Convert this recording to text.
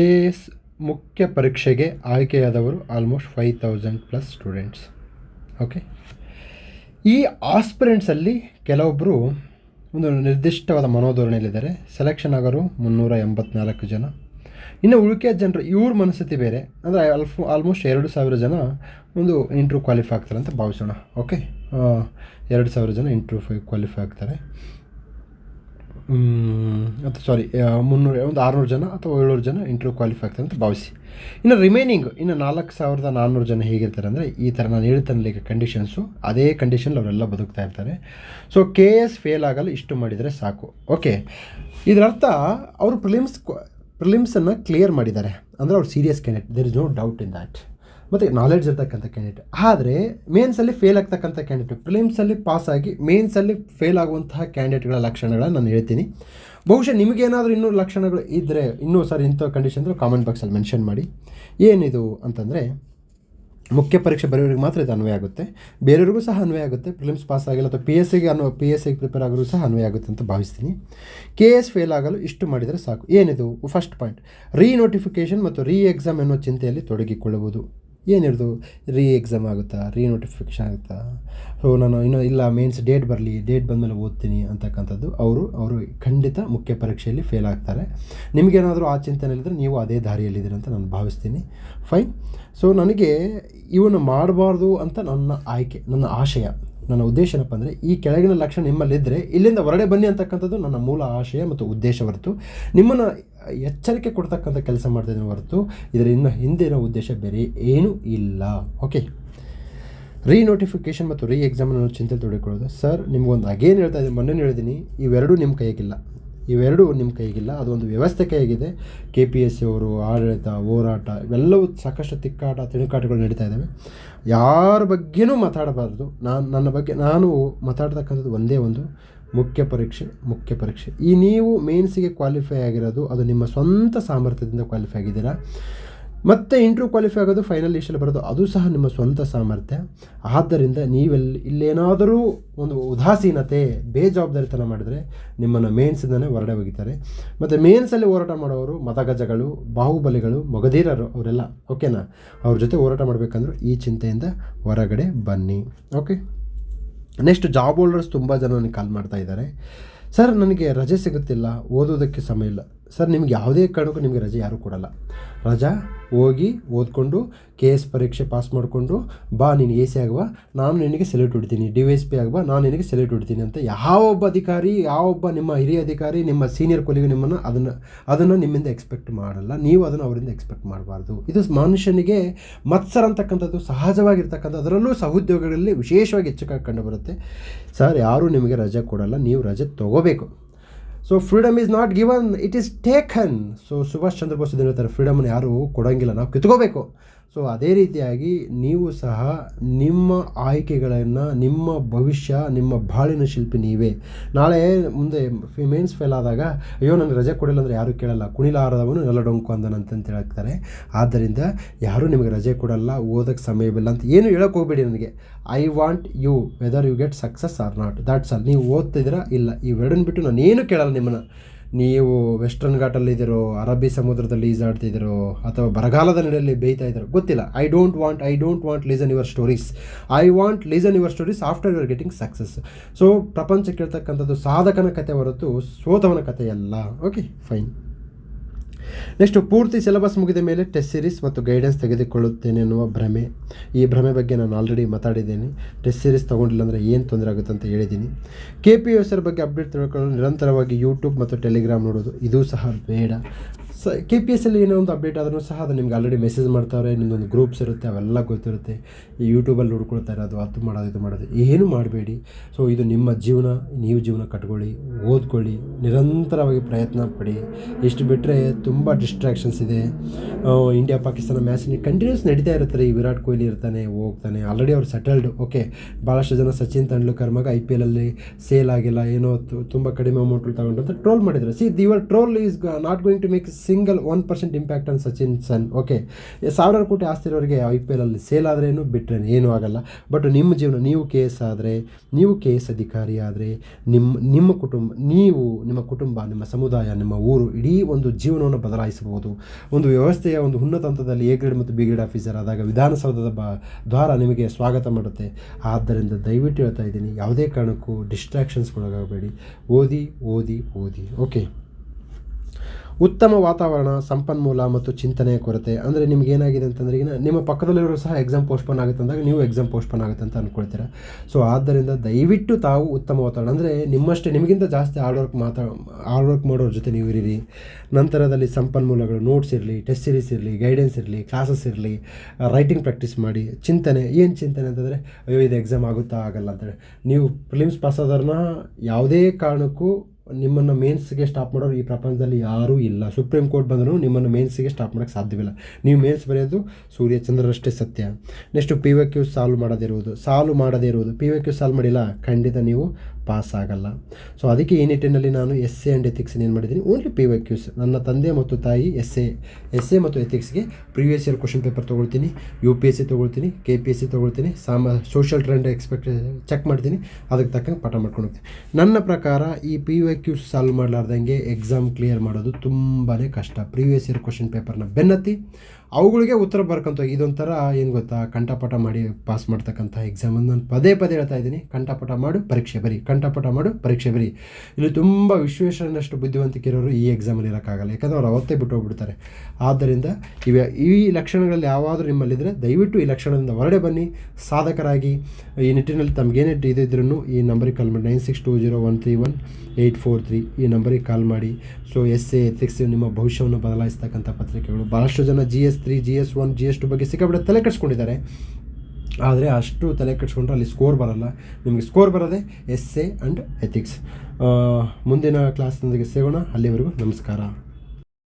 S ಮುಖ್ಯ ಪರೀಕ್ಷೆಗೆ ಆಯ್ಕೆಯಾದವರು almost five thousand plus students okay ಈ ಆಸ್ಪಿರೆಂಟ್ಸಲ್ಲಿ ಕೆಲವೊಬ್ಬರು ಒಂದು ನಿರ್ದಿಷ್ಟವಾದ ಮನೋಧೋರಣೆಯಲ್ಲಿದ್ದಾರೆ. ಸೆಲೆಕ್ಷನ್ ಆಗೋರು ಮುನ್ನೂರ ಎಂಬತ್ನಾಲ್ಕು ಜನ. ಇನ್ನು ಉಳಿಕೆ ಜನರು ಇವ್ರ ಮನಸ್ಥಿತಿ ಬೇರೆ. ಅಂದರೆ ಅಲ್ಫ್ ಆಲ್ಮೋಸ್ಟ್ ಎರಡು ಸಾವಿರ ಜನ ಒಂದು ಇಂಟ್ರೂ ಕ್ವಾಲಿಫೈ ಆಗ್ತಾರೆ ಅಂತ ಭಾವಿಸೋಣ. ಓಕೆ ಎರಡು ಸಾವಿರ ಜನ ಇಂಟ್ರ್ಯೂ ಕ್ವಾಲಿಫೈ ಆಗ್ತಾರೆ. ಅಥವಾ ಸಾರಿ ಮುನ್ನೂರು, ಒಂದು ಆರುನೂರು ಜನ ಅಥವಾ ಏಳ್ನೂರು ಜನ ಇಂಟರ್ವ್ಯೂ ಕ್ವಾಲಿಫೈ ಆಗ್ತಾರೆ ಅಂತ ಭಾವಿಸಿ. ಇನ್ನು ರಿಮೈನಿಂಗ್ ಇನ್ನು ನಾಲ್ಕು ಸಾವಿರದ ನಾನ್ನೂರು ಜನ ಹೇಗಿರ್ತಾರೆ ಅಂದರೆ ಈ ಥರ ನಾನು ಹೇಳ್ತಾನೆ ಲೈಕ್ ಕಂಡೀಷನ್ಸು ಅದೇ ಕಂಡೀಷನ್ ಅವರೆಲ್ಲ ಬದುಕ್ತಾ ಇರ್ತಾರೆ. ಸೊ ಕೆ ಎಸ್ ಫೇಲ್ ಆಗಲು ಇಷ್ಟು ಮಾಡಿದರೆ ಸಾಕು. ಓಕೆ ಇದರರ್ಥ ಅವರು ಪ್ರಿಲಿಮ್ಸ್ ಪ್ರಿಲಿಮ್ಸನ್ನು ಕ್ಲಿಯರ್ ಮಾಡಿದ್ದಾರೆ. ಅಂದರೆ ಅವ್ರು serious candidate there is no doubt in that ಮತ್ತು ನಾಲೆಡ್ಜ್ ಇರ್ತಕ್ಕಂಥ ಕ್ಯಾಂಡಿಡೇಟ್ ಆದರೆ ಮೇನ್ಸಲ್ಲಿ ಫೇಲ್ ಆಗ್ತಕ್ಕಂಥ ಕ್ಯಾಂಡಿಡೇಟ್ ಪ್ರಿಲಿಮ್ಸಲ್ಲಿ ಪಾಸಾಗಿ ಮೇನ್ಸಲ್ಲಿ ಫೇಲ್ ಆಗುವಂತಹ ಕ್ಯಾಂಡಿಡೇಟ್ಗಳ ಲಕ್ಷಣಗಳನ್ನ ನಾನು ಹೇಳ್ತೀನಿ. ಬಹುಶಃ ನಿಮಗೇನಾದರೂ ಇನ್ನೂ ಲಕ್ಷಣಗಳು ಇದ್ದರೆ ಇನ್ನೂ ಸರ್ ಇಂಥ ಕಂಡೀಷನ್ ಅಂದರೆ ಕಾಮೆಂಟ್ ಬಾಕ್ಸಲ್ಲಿ ಮೆನ್ಷನ್ ಮಾಡಿ. ಏನಿದು ಅಂತಂದರೆ, ಮುಖ್ಯ ಪರೀಕ್ಷೆ ಬರೆಯೋರಿಗೆ ಮಾತ್ರ ಇದು ಅನ್ವಯ ಆಗುತ್ತೆ. ಬೇರೆಯವ್ರಿಗೂ ಸಹ ಅನ್ವಯ ಆಗುತ್ತೆ. ಪ್ರಿಲಿಮ್ಸ್ ಪಾಸ್ ಆಗಿಲ್ಲ ಅಥವಾ ಪಿ ಎಸ್ ಸಿಗೆ ಅನ್ವ ಪಿ ಎಸ್ ಸಿಗೆ ಪ್ರಿಪೇರ್ ಆಗೋರು ಸಹ ಅನ್ವಯ ಆಗುತ್ತೆ ಅಂತ ಭಾವಿಸ್ತೀನಿ. ಕೆ ಎಸ್ ಫೇಲ್ ಆಗಲು ಇಷ್ಟು ಮಾಡಿದರೆ ಸಾಕು. ಏನಿದು? ಫಸ್ಟ್ ಪಾಯಿಂಟ್ ರೀ ನೋಟಿಫಿಕೇಷನ್ ಮತ್ತು ರೀ ಎಕ್ಸಾಮ್ ಎನ್ನುವ ಚಿಂತೆಯಲ್ಲಿ ತೊಡಗಿಕೊಳ್ಳುವುದು ಏನಿರ್ದು ರೀ ಎಕ್ಸಾಮ್ ಆಗುತ್ತಾ ರೀ ನೋಟಿಫಿಕೇಷನ್ ಆಗುತ್ತಾ? ಸೊ ನಾನು ಇನ್ನೂ ಇಲ್ಲ ಮೇನ್ಸ್ ಡೇಟ್ ಬರಲಿ ಡೇಟ್ ಬಂದಮೇಲೆ ಓದ್ತೀನಿ ಅಂತಕ್ಕಂಥದ್ದು ಅವರು ಅವರು ಖಂಡಿತ ಮುಖ್ಯ ಪರೀಕ್ಷೆಯಲ್ಲಿ ಫೇಲ್ ಆಗ್ತಾರೆ. ನಿಮಗೇನಾದರೂ ಆ ಚಿಂತನೆಯಲ್ಲಿದ್ದರೆ ನೀವು ಅದೇ ದಾರಿಯಲ್ಲಿದ್ದೀರಿ ಅಂತ ನಾನು ಭಾವಿಸ್ತೀನಿ. ಫೈನ್ ಸೊ ನನಗೆ ಇವನ್ನು ಮಾಡಬಾರ್ದು ಅಂತ ನನ್ನ ಆಯ್ಕೆ, ನನ್ನ ಆಶಯ. ನನ್ನ ಉದ್ದೇಶ ಏನಪ್ಪ ಅಂದರೆ, ಈ ಕೆಳಗಿನ ಲಕ್ಷಣ ನಿಮ್ಮಲ್ಲಿದ್ದರೆ ಇಲ್ಲಿಂದ ಹೊರಡೆ ಬನ್ನಿ ಅಂತಕ್ಕಂಥದ್ದು ನನ್ನ ಮೂಲ ಆಶಯ ಮತ್ತು ಉದ್ದೇಶ ಹೊರತು. ನಿಮ್ಮನ್ನು ಎಚ್ಚರಿಕೆ ಕೊಡ್ತಕ್ಕಂಥ ಕೆಲಸ ಮಾಡ್ತಿದ್ದೀನಿ ಹೊರತು ಇದರ ಇನ್ನು ಉದ್ದೇಶ ಬೇರೆ ಏನೂ ಇಲ್ಲ. ಓಕೆ ರೀ ನೋಟಿಫಿಕೇಷನ್ ಮತ್ತು ರೀ ಎಕ್ಸಾಮನ್ನು ಚಿಂತೆ ತೊಡಿಕೊಳ್ಳೋದು ಸರ್ ನಿಮಗೊಂದು ಅಗೇನ್ ಹೇಳ್ತಾ ಇದ್ದೀನಿ, ಮೊನ್ನೆ ಹೇಳಿದ್ದೀನಿ, ಇವೆರಡೂ ನಿಮ್ಮ ಕೈಗಿಲ್ಲ ಇವೆರಡೂ ನಿಮ್ಮ ಕೈಗಿಲ್ಲ ಅದೊಂದು ವ್ಯವಸ್ಥೆ ಕೈಗಿದೆ ಕೆ ಪಿ ಎಸ್ ಸಿ ಅವರು ಆಡಳಿತ, ಹೋರಾಟ, ಇವೆಲ್ಲವೂ ಸಾಕಷ್ಟು ತಿಕ್ಕಾಟ, ತಿಣುಕಾಟಗಳು ನಡೀತಾ ಇದ್ದಾವೆ. ಯಾರ ಬಗ್ಗೆನೂ ಮಾತಾಡಬಾರ್ದು. ನಾನು, ನನ್ನ ಬಗ್ಗೆ ನಾನು ಮಾತಾಡ್ತಕ್ಕಂಥದ್ದು ಒಂದೇ ಒಂದು ಮುಖ್ಯ ಪರೀಕ್ಷೆ ಮುಖ್ಯ ಪರೀಕ್ಷೆ. ಈ ನೀವು ಮೇನ್ಸಿಗೆ ಕ್ವಾಲಿಫೈ ಆಗಿರೋದು, ಅದು ನಿಮ್ಮ ಸ್ವಂತ ಸಾಮರ್ಥ್ಯದಿಂದ ಕ್ವಾಲಿಫೈ ಆಗಿದ್ದೀರಾ? ಮತ್ತು ಇಂಟ್ರ್ಯೂ ಕ್ವಾಲಿಫೈ ಆಗೋದು ಫೈನಲ್ ಲಿಸ್ಟಲ್ಲಿ ಬರೋದು, ಅದು ಸಹ ನಿಮ್ಮ ಸ್ವಂತ ಸಾಮರ್ಥ್ಯ. ಆದ್ದರಿಂದ ನೀವೆಲ್ಲಿ ಇಲ್ಲೇನಾದರೂ ಒಂದು ಉದಾಸೀನತೆ, ಬೇಜವಾಬ್ದಾರಿತನ ಮಾಡಿದರೆ ನಿಮ್ಮನ್ನು ಮೇನ್ಸಿಂದನೇ ಹೊರಡೆ ಹೋಗಿತಾರೆ ಮತ್ತು ಮೇನ್ಸಲ್ಲಿ ಹೋರಾಟ ಮಾಡೋರು ಮತಗಜಗಳು ಬಾಹುಬಲಿಗಳು, ಮೊಗಧೀರರು ಅವರೆಲ್ಲ ಓಕೆನಾ ಅವ್ರ ಜೊತೆ ಹೋರಾಟ ಮಾಡಬೇಕಂದ್ರೂ ಈ ಚಿಂತೆಯಿಂದ ಹೊರಗಡೆ ಬನ್ನಿ ಓಕೆ ನೆಕ್ಸ್ಟ್ ಜಾಬ್ ಹೋಲ್ಡರ್ಸ್ ತುಂಬ ಜನ ನನಗೆ ಕಾಲ್ ಮಾಡ್ತಾ ಇದ್ದಾರೆ. ಸರ್ ನನಗೆ ರಜೆ ಸಿಗುತ್ತಿಲ್ಲ, ಓದೋದಕ್ಕೆ ಸಮಯ ಇಲ್ಲ. ಸರ್, ನಿಮ್ಗೆ ಯಾವುದೇ ಕಾರಣಕ್ಕೂ ನಿಮಗೆ ರಜೆ ಯಾರೂ ಕೊಡಲ್ಲ. ರಜಾ, ಹೋಗಿ ಓದ್ಕೊಂಡು ಕೆ ಎಸ್ ಪರೀಕ್ಷೆ ಪಾಸ್ ಮಾಡಿಕೊಂಡು, ಬಾ, ನೀನು ಎ ಸಿ ಆಗುವ, ನಾನು ನಿನಗೆ ಸೆಲೆಕ್ಟ್ ಹೊಡಿತೀನಿ ಡಿ ವೈ ಎಸ್ ಪಿ ಆಗುವ, ನಾನು ನಿನಗೆ ಸೆಲೆಕ್ಟ್ ಹೊಡಿತೀನಿ ಅಂತ ಯಾವೊಬ್ಬ ಅಧಿಕಾರಿ ಯಾವೊಬ್ಬ ನಿಮ್ಮ ಹಿರಿಯ ಅಧಿಕಾರಿ, ನಿಮ್ಮ ಸೀನಿಯರ್ ಕೊಲಿಗೆ ನಿಮ್ಮನ್ನು ಅದನ್ನು ಅದನ್ನು ನಿಮ್ಮಿಂದ ಎಕ್ಸ್ಪೆಕ್ಟ್ ಮಾಡಲ್ಲ. ನೀವು ಅದನ್ನು ಅವರಿಂದ ಎಕ್ಸ್ಪೆಕ್ಟ್ ಮಾಡಬಾರ್ದು. ಇದು ಮನುಷ್ಯನಿಗೆ ಮತ್ಸರ ಅಂತಕ್ಕಂಥದ್ದು, ಸಹಜವಾಗಿರ್ತಕ್ಕಂಥ, ಅದರಲ್ಲೂ ಸಹೋದ್ಯೋಗಗಳಲ್ಲಿ ವಿಶೇಷವಾಗಿ ಹೆಚ್ಚು ಕಂಡು ಬರುತ್ತೆ ಸರ್, ಯಾರೂ ನಿಮಗೆ ರಜೆ ಕೊಡಲ್ಲ. ನೀವು ರಜೆ ತೊಗೋಬೇಕು. So freedom is not given it is taken so Subhash Chandra Bose ಇದನ್ನು ಹೇಳ್ತಾರೆ ಫ್ರೀಡಮನ್ನು ಯಾರೂ ಕೊಡೋಂಗಿಲ್ಲ, ನಾವು ಕಿತ್ಕೋಬೇಕು. ಸೊ ಅದೇ ರೀತಿಯಾಗಿ ನೀವು ಸಹ ನಿಮ್ಮ ಆಯ್ಕೆಗಳನ್ನು, ನಿಮ್ಮ ಭವಿಷ್ಯ, ನಿಮ್ಮ ಬಾಳಿನ ಶಿಲ್ಪಿ ನೀವೇ. ನಾಳೆ ಮುಂದೆ ಮೇನ್ಸ್ ಫೇಲ್ ಆದಾಗ, ಅಯ್ಯೋ ನನಗೆ ರಜೆ ಕೊಡಿಲ್ಲ ಅಂದರೆ ಯಾರೂ ಕೇಳಲ್ಲ. ಕುಣಿಲಾರದವನು ನೆಲಡೊಂಕು ಅಂದನಂತಂತ ಹೇಳ್ತಾರೆ. ಆದ್ದರಿಂದ ಯಾರೂ ನಿಮಗೆ ರಜೆ ಕೊಡಲ್ಲ ಓದೋಕ್ಕೆ ಸಮಯವಿಲ್ಲ ಅಂತ ಏನು ಹೇಳೋಕೆ ಹೋಗ್ಬೇಡಿ ನನಗೆ. I want you whether you get success or not that's all ನೀವು ಓದ್ತಿದ್ದೀರಾ? ಇಲ್ಲ. ಇವೆರಡನ್ನ ಬಿಟ್ಟು ನಾನು ಏನು ಕೇಳಲ್ಲ ನಿಮ್ಮನ್ನು. ನೀವು ವೆಸ್ಟರ್ನ್ ಘಾಟಲ್ಲಿದ್ದೀರೋ ಅರಬ್ಬಿ ಸಮುದ್ರದಲ್ಲಿ ಈಜಾಡ್ತಿದ್ದೀರೋ ಅಥವಾ ಬರಗಾಲದ ನಡೆಯಲ್ಲಿ ಬೇಯ್ತಾ ಇದ್ದೀರೋ ಗೊತ್ತಿಲ್ಲ. I don't want I don't want listen your stories I want listen your stories after your getting success so ಪ್ರಪಂಚಕ್ಕೆ ಇರ್ತಕ್ಕಂಥದ್ದು ಸಾಧಕನ ಕತೆ ಹೊರತು ಸೋತವನ ಕಥೆಯಲ್ಲ ಓಕೆ ಫೈನ್ ನೆಕ್ಸ್ಟ್ ಪೂರ್ತಿ ಸಿಲೆಬಸ್ ಮುಗಿದ ಮೇಲೆ ಟೆಸ್ಟ್ ಸೀರೀಸ್ ಮತ್ತು ಗೈಡೆನ್ಸ್ ತೆಗೆದುಕೊಳ್ಳುತ್ತೇನೆ ಅನ್ನುವ ಭ್ರಮೆ. ಈ ಭ್ರಮೆ ಬಗ್ಗೆ ನಾನು ಆಲ್ರೆಡಿ ಮಾತಾಡಿದ್ದೇನೆ. ಟೆಸ್ಟ್ ಸೀರೀಸ್ ತೊಗೊಂಡಿಲ್ಲ ಅಂದರೆ ಏನು ತೊಂದರೆ ಆಗುತ್ತೆ ಅಂತ ಹೇಳಿದ್ದೀನಿ. ಕೆ ಪಿ ಎಸ್ ಬಗ್ಗೆ ಅಪ್ಡೇಟ್ ತಿಳ್ಕೊಳ್ಳಲು ನಿರಂತರವಾಗಿ ಯೂಟ್ಯೂಬ್ ಮತ್ತು ಟೆಲಿಗ್ರಾಮ್ ನೋಡೋದು, ಇದೂ ಸಹ ಬೇಡ. ಸ ಕೆ ಪಿ ಎಸ್ ಅಲ್ಲಿ ಏನೋ ಒಂದು ಅಪ್ಡೇಟ್ ಆದರೂ ಸಹ ಅದು ನಿಮ್ಗೆ ಆಲ್ರೆಡಿ ಮೆಸೇಜ್ ಮಾಡ್ತಾವ್ರೆ ನಿಮ್ಮದೊಂದು ಗ್ರೂಪ್ಸ್ ಇರುತ್ತೆ, ಅವೆಲ್ಲ ಗೊತ್ತಿರುತ್ತೆ. ಈ ಯೂಟ್ಯೂಬಲ್ಲಿ ಹುಡ್ಕೊಳ್ತಾ ಇರೋದು, ಅದು ಮಾಡೋದು, ಇದು ಮಾಡೋದು, ಏನು ಮಾಡಬೇಡಿ. ಸೊ ಇದು ನಿಮ್ಮ ಜೀವನ, ನೀವು ಜೀವನ ಕಟ್ಕೊಳ್ಳಿ, ಓದ್ಕೊಳ್ಳಿ, ನಿರಂತರವಾಗಿ ಪ್ರಯತ್ನ ಪಡಿ. ಇಷ್ಟು ಬಿಟ್ಟರೆ ತುಂಬ ಡಿಸ್ಟ್ರಾಕ್ಷನ್ಸ್ ಇದೆ. ಇಂಡಿಯಾ ಪಾಕಿಸ್ತಾನ ಮ್ಯಾಚ್ ಕಂಟಿನ್ಯೂಸ್ ನಡೀತಾ ಇರ್ತಾರೆ ಈ ವಿರಾಟ್ ಕೊಹ್ಲಿ ಇರ್ತಾನೆ, ಹೋಗ್ತಾನೆ. ಆಲ್ರೆಡಿ ಅವ್ರು ಸೆಟಲ್ಡ್ ಓಕೆ ಭಾಳಷ್ಟು ಜನ ಸಚಿನ್ ತೆಂಡೂಲ್ಕರ್ ಮಗ ಐ ಪಿ ಎಲಲ್ಲಿ ಸೇಲ್ ಆಗಿಲ್ಲ, ಏನೋ ತುಂಬ ಕಡಿಮೆ ಅಮೌಂಟಲ್ಲಿ ತಗೊಂಡು ಅಂತ ಟ್ರೋಲ್ ಮಾಡಿದ್ರು. See your troll is not going to make single one percent impact on Sachin son. Okay ಸಾವಿರಾರು ಕೋಟಿ ಆಸ್ತಿ ಇರೋರಿಗೆ ಐ ಪಿ ಎಲ್ಲಲ್ಲಿ ಸೇಲ್ ಏನು? ಬಿಟ್ಟರೆ ಏನೂ ಆಗಲ್ಲ. ಬಟ್ ನಿಮ್ಮ ಜೀವನ, ನೀವು ಕೆ ಎಸ್ ಆದರೆ, ನೀವು ಕೆ ಎಸ್ ಅಧಿಕಾರಿ ಆದರೆ ನಿಮ್ಮ ನಿಮ್ಮ ಕುಟುಂಬ, ನೀವು ನಿಮ್ಮ ಕುಟುಂಬ, ನಿಮ್ಮ ಸಮುದಾಯ, ನಿಮ್ಮ ಊರು ಇಡೀ ಒಂದು ಜೀವನವನ್ನು ಬದಲಾಯಿಸಬಹುದು. ಒಂದು ವ್ಯವಸ್ಥೆಯ ಒಂದು ಉನ್ನತ ಹಂತದಲ್ಲಿ ಎ ಗ್ರೇಡ್ ಮತ್ತು ಬಿ ಗ್ರೇಡ್ ಆಫೀಸರ್ ಆದಾಗ ವಿಧಾನಸೌಧದ ಬ, ದ್ವಾರ ನಿಮಗೆ ಸ್ವಾಗತ ಮಾಡುತ್ತೆ. ಆದ್ದರಿಂದ ದಯವಿಟ್ಟು ಹೇಳ್ತಾ ಇದ್ದೀನಿ, ಯಾವುದೇ ಕಾರಣಕ್ಕೂ ಡಿಸ್ಟ್ರಾಕ್ಷನ್ಸ್ಗೊಳಗಾಗಬೇಡಿ ಓದಿ ಓದಿ ಓದಿ. ಓಕೆ ಉತ್ತಮ ವಾತಾವರಣ, ಸಂಪನ್ಮೂಲ ಮತ್ತು ಚಿಂತನೆಯ ಕೊರತೆ. ಅಂದರೆ ನಿಮ್ಗೆ ಏನಾಗಿದೆ ಅಂತಂದ್ರೆ ನಿಮ್ಮ ಪಕ್ಕದಲ್ಲಿರೋ ಸಹ ಎಕ್ಸಾಮ್ ಪೋಸ್ಟ್ಪೋನ್ ಆಗುತ್ತೆ ಅಂದಾಗ ನೀವು ಎಕ್ಸಾಮ್ ಪೋಸ್ಟ್ಪೋನ್ ಆಗುತ್ತೆ ಅಂತ ಅಂದ್ಕೊಳ್ತೀರಾ ಸೊ ಆದ್ದರಿಂದ ದಯವಿಟ್ಟು ತಾವು ಉತ್ತಮ ವಾತಾವರಣ, ಅಂದರೆ ನಿಮ್ಮಷ್ಟೇ, ನಿಮಗಿಂತ ಜಾಸ್ತಿ ಹಾರ್ಡ್ ವರ್ಕ್ ಮಾತಾ ಹಾರ್ಡ್ ವರ್ಕ್ ಮಾಡೋರ ಜೊತೆ ನೀವು ಇರಿರಿ. ನಂತರದಲ್ಲಿ ಸಂಪನ್ಮೂಲಗಳು ನೋಟ್ಸ್ ಇರಲಿ ಟೆಸ್ಟ್ ಸೀರೀಸ್ ಇರಲಿ ಗೈಡೆನ್ಸ್ ಇರಲಿ ಕ್ಲಾಸಸ್ ಇರಲಿ ರೈಟಿಂಗ್ ಪ್ರಾಕ್ಟೀಸ್ ಮಾಡಿ, ಚಿಂತನೆ, ಏನು ಚಿಂತನೆ ಅಂತಂದರೆ, ಅಯ್ಯೋ, ಇದು ಎಕ್ಸಾಮ್ ಆಗುತ್ತಾ, ಆಗಲ್ಲ ಅಂತೇಳಿ. ನೀವು ಪ್ರಿಲಿಮ್ಸ್ ಪಾಸ್ ಆದ್ರನ್ನ ಯಾವುದೇ ಕಾರಣಕ್ಕೂ ನಿಮ್ಮನ್ನು ಮೇನ್ಸ್ಗೆ ಸ್ಟಾಪ್ ಮಾಡೋರು ಈ ಪ್ರಪಂಚದಲ್ಲಿ ಯಾರೂ ಇಲ್ಲ. ಸುಪ್ರೀಂ ಕೋರ್ಟ್ ಬಂದರೂ ನಿಮ್ಮನ್ನು ಮೇನ್ಸ್ಗೆ ಸ್ಟಾಪ್ ಮಾಡೋಕ್ಕೆ ಸಾಧ್ಯವಿಲ್ಲ. ನೀವು ಮೇನ್ಸ್ ಬರೆಯೋದು ಸೂರ್ಯ ಚಂದ್ರರಷ್ಟೇ ಸತ್ಯ. Next P Y Q solve ಮಾಡೋದಿರುವುದು solve ಮಾಡದೇ ಇರುವುದು. ಪಿ ವೆ ಕ್ಯೂ ಸಾಲ್ವ್ ಮಾಡಿಲ್ಲ, ಖಂಡಿತ ನೀವು ಪಾಸ್ ಆಗಲ್ಲ ಸೊ ಅದಕ್ಕೆ ಈ ನಿಟ್ಟಿನಲ್ಲಿ ನಾನು ಎಸ್ ಎ ಆ್ಯಂಡ್ ಎಥಿಕ್ಸ್ ಏನು ಮಾಡಿದ್ದೀನಿ? ಓನ್ಲಿ ಪಿ ವೈ ಕ್ಯೂಸ್ ನನ್ನ ತಂದೆ ಮತ್ತು ತಾಯಿ ಎಸ್ ಎ ಎಸ್ ಎ ಮತ್ತು ಎಥಿಕ್ಸ್ಗೆ ಪ್ರಿವಿಯಸ್ ಇಯರ್ ಕ್ವಶನ್ ಪೇಪರ್ ತೊಗೊಳ್ತೀನಿ ಯು ಪಿ ಎಸ್ ಸಿ ತೊಗೊಳ್ತೀನಿ ಕೆ ಪಿ ಎಸ್ ಸಿ ತೊಗೊಳ್ತೀನಿ, ಸಾಮ ಸೋಷಿಯಲ್ ಟ್ರೆಂಡ್ ಎಕ್ಸ್ಪೆಕ್ಟ್ ಚೆಕ್ ಮಾಡ್ತೀನಿ, ಅದಕ್ಕೆ ತಕ್ಕಂಗೆ ಪಾಠ ಮಾಡ್ಕೊಂಡು ಹೋಗ್ತೀನಿ. ನನ್ನ ಪ್ರಕಾರ ಈ ಪಿ ವೈ ಕ್ಯೂಸ್ ಸಾಲ್ವ್ ಮಾಡಲಾರ್ದಂಗೆ ಎಕ್ಸಾಮ್ ಕ್ಲಿಯರ್ ಮಾಡೋದು ತುಂಬಾ ಕಷ್ಟ. ಪ್ರಿವಿಯಸ್ ಇಯರ್ ಕ್ವಶನ್ ಪೇಪರ್ನ ಬೆನ್ನತ್ತಿ ಅವುಗಳಿಗೆ ಉತ್ತರ ಬರ್ಕೊಂತ ಇದೊಂಥರ ಏನು ಗೊತ್ತಾ? ಕಂಠಪಾಠ ಮಾಡಿ ಪಾಸ್ ಮಾಡ್ತಕ್ಕಂಥ ಎಕ್ಸಾಮನ್ನು ನಾನು ಪದೇ ಪದೇ ಹೇಳ್ತಾ ಇದ್ದೀನಿ. ಕಂಠಪಾಠ ಮಾಡು, ಪರೀಕ್ಷೆ ಬರಿ. ಕಂಠಪಾಠ ಮಾಡು, ಪರೀಕ್ಷೆ ಬರಿ. ಇಲ್ಲಿ ತುಂಬ ವಿಶ್ವೇಶ್ವರನಷ್ಟು ಬುದ್ಧಿವಂತಿಕೆ ಇರೋರು ಈ ಎಕ್ಸಾಮಲ್ಲಿ ಇರೋಕ್ಕಾಗಲ್ಲ. ಯಾಕಂದ್ರೆ ಅವ್ರು ಅವತ್ತೇ ಬಿಟ್ಟು ಹೋಗ್ಬಿಡ್ತಾರೆ. ಆದ್ದರಿಂದ ಇವೆ ಈ ಲಕ್ಷಣಗಳಲ್ಲಿ ಯಾವಾದರೂ ನಿಮ್ಮಲ್ಲಿದ್ದರೆ ದಯವಿಟ್ಟು ಈ ಲಕ್ಷಣದಿಂದ ಹೊರಡೆ ಬನ್ನಿ. ಸಾಧಕರಾಗಿ ಈ ನಿಟ್ಟಿನಲ್ಲಿ ತಮಗೇನೇ ಇದಿದ್ರೂ ಈ ನಂಬರಿಗೆ ಕಾಲ್ ಮಾಡಿ. Nine six two zero one three one eight four three ಈ ನಂಬರಿಗೆ ಕಾಲ್ ಮಾಡಿ. ಸೊ ಎಸ್ ಎ ಎಥಿಕ್ಸ್ ನಿಮ್ಮ ಭವಿಷ್ಯವನ್ನು ಬದಲಾಯಿಸ್ತಕ್ಕಂಥ ಪತ್ರಿಕೆಗಳು. ಭಾಳಷ್ಟು ಜನ G S three G S one, G S two ಬಗ್ಗೆ ಸಿಕ್ಕಾಬಿಟ್ಟು ತಲೆ ಕಟ್ಸ್ಕೊಂಡಿದ್ದಾರೆ ಆದರೆ ಅಷ್ಟು ತಲೆ ಕಟ್ಸ್ಕೊಂಡ್ರೆ ಅಲ್ಲಿ ಸ್ಕೋರ್ ಬರಲ್ಲ. ನಿಮಗೆ ಸ್ಕೋರ್ ಬರೋದೇ ಎಸ್ ಎ ಆ್ಯಂಡ್ ಎಥಿಕ್ಸ್ ಮುಂದಿನ ಕ್ಲಾಸ್ನೊಂದಿಗೆ ಸಿಗೋಣ ಅಲ್ಲಿವರೆಗೂ ನಮಸ್ಕಾರ.